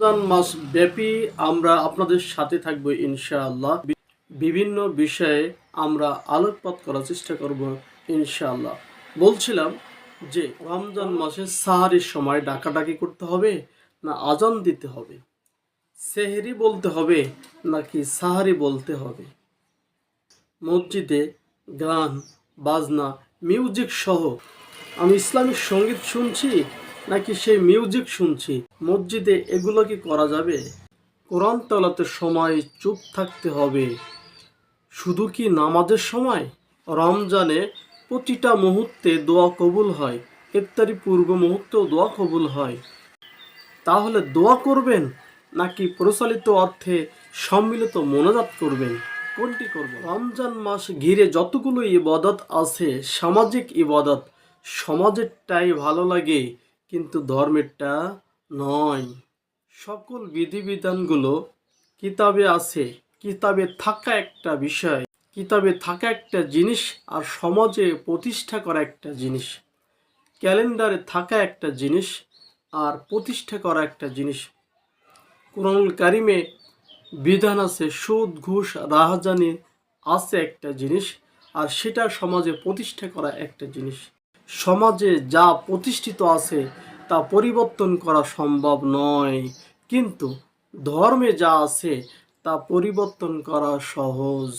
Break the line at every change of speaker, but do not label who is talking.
রমজান মাস ব্যাপী আমরা আপনাদের সাথে থাকব ইনশাআল্লাহ। বিভিন্ন বিষয়ে আমরা আলোকপাত করার চেষ্টা করব ইনশাআল্লাহ। বলছিলাম যে রমজান মাসে সাহারির সময় ডাকাডাকি করতে হবে না আজান দিতে হবে? সেহরি বলতে হবে নাকি সাহারি বলতে হবে? মসজিদে গান, বাজনা, মিউজিক সহ আমি ইসলামিক সংগীত শুনছি নাকি সেই মিউজিক শুনছি? মসজিদে এগুলো কি করা যাবে? কোরআন তলাতে সময় চুপ থাকতে হবে। শুধু কি নামাজের সময়? রমজানে প্রতিটা মুহূর্তে দোয়া কবুল হয়। ইফতারি পূর্ব মুহূর্তেও দোয়া কবুল হয়। তাহলে দোয়া করবেন নাকি প্রচলিত অর্থে সম্মিলিত মনোজাত করবেন? কোনটি করব রমজান মাস ঘিরে যতগুলো ইবাদত আছে, সামাজিক ইবাদত, সমাজেরটাই ভালো লাগে। কিন্তু ধর্মেরটা নয়। সকল বিধিবিধানগুলো কিতাবে আছে। কিতাবে থাকা একটা বিষয়। কিতাবে থাকা একটা জিনিস আর সমাজে প্রতিষ্ঠা করা একটা জিনিস। ক্যালেন্ডারে থাকা একটা জিনিস আর প্রতিষ্ঠা করা একটা জিনিস। কোরআনুল কারিমে বিধান আছে, সুদ, ঘুষ, রাহাজানি আছে একটা জিনিস আর সেটা সমাজে প্রতিষ্ঠা করা একটা জিনিস। সমাজে যা প্রতিষ্ঠিত আছে তা পরিবর্তন করা সম্ভব নয়। কিন্তু ধর্মে যা আছে তা পরিবর্তন করা সহজ।